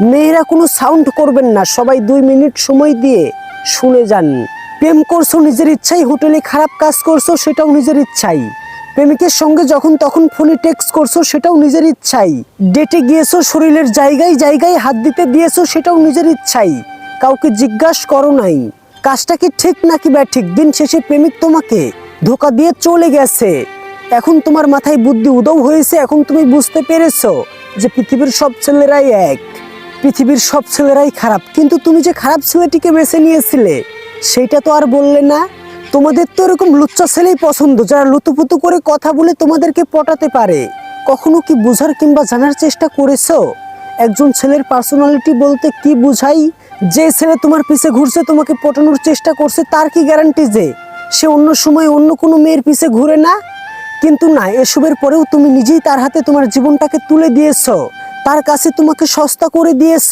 মেয়েরা কোনো সাউন্ড করবেন না, সবাই দুই মিনিট সময় দিয়ে শুনে যান। প্রেম করছ, নিজের ইচ্ছাই হোটেলে খারাপ কাজ করছ, সেটাও নিজের ইচ্ছাই। প্রেমিকের সঙ্গে যখন তখন ফোনে টেক্সট করছ, সেটাও নিজের ইচ্ছাই। ডেটে গিয়েছো, শরীরের জায়গায় জায়গায় হাত দিতে দিয়েছ, সেটাও নিজের ইচ্ছাই। কাউকে জিজ্ঞাসা করো নাই। কাজটা কি ঠিক নাকি ঠিক দিন শেষে প্রেমিক তোমাকে ধোকা দিয়ে চলে গেছে। এখন তোমার মাথায় বুদ্ধি উদয় হয়েছে, এখন তুমি বুঝতে পেরেছ যে পৃথিবীর সব ছেলেরাই এক। পৃথিবীর সব ছেলেরাই খারাপ। কিন্তু তুমি যে খারাপ ছেলেটিকে বেছে নিয়েছিলে সেইটা তো আর বললে না। তোমাদের তো এরকম লুচ্চা ছেলেই পছন্দ, যারা লুতুপুতু করে কথা বলে তোমাদেরকে পটাতে পারে। কখনো কি বোঝার কিংবা জানার চেষ্টা করেছ? একজন ছেলের পার্সোনালিটি বলতে কি বুঝাই? যে ছেলে তোমার পিছে ঘুরছে, তোমাকে পটানোর চেষ্টা করছে, তার কি গ্যারান্টি যে সে অন্য সময় অন্য কোনো মেয়ের পিছে ঘুরে না? কিন্তু না, এসবের পরেও তুমি নিজেই তার হাতে তোমার জীবনটাকে তুলে দিয়েছ। তার কাছে তোমাকে সস্তা করে দিয়েছ,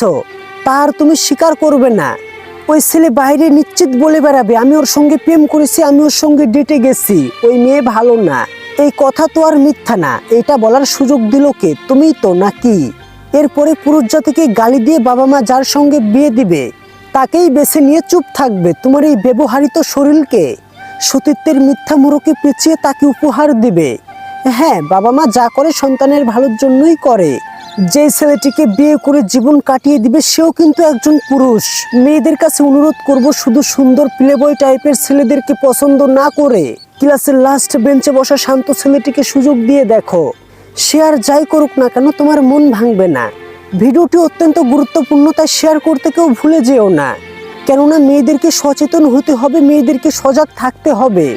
তার তুমি স্বীকার করবে না। ওই ছেলে বাইরে নিশ্চিত বলে বেড়াবে, আমি ওর সঙ্গে প্রেম করেছি, আমি ওর সঙ্গে ডেটে গেছি, ওই মেয়ে ভালো না। এই কথা তো আর মিথ্যা না, এটা বলার সুযোগ দিল কে, তুমিই তো নাকি? এরপরে পুরুষ জাতিকে গালি দিয়ে বাবা মা যার সঙ্গে বিয়ে দিবে, তাকেই বেছে নিয়ে চুপ থাকবে, তোমার এই ব্যবহারিত শরীরকে? সতীত্বের মিথ্যা মুরকে পেঁচিয়ে তাকে উপহার দিবে। হ্যাঁ বাবা মা যা করে সন্তানের ভালোর জন্যই করে। যে ছেলেটিকে বিয়ে করে জীবন কাটিয়ে দিবে, সেও কিন্তু একজন পুরুষ। মেয়েদের কাছে অনুরোধ করব শুধু সুন্দর প্লেবয় টাইপের ছেলেদেরকে পছন্দ না করে ক্লাসের লাস্ট বেঞ্চে বসা শান্ত ছেলেটিকে সুযোগ দিয়ে দেখো। সে আর যাই করুক না কেন, তোমার মন ভাঙবে না। ভিডিওটি অত্যন্ত গুরুত্বপূর্ণ, তাই শেয়ার করতে কেউ ভুলে যেও না। কেননা মেয়েদেরকে সচেতন হতে হবে, মেয়েদেরকে সজাগ থাকতে হবে।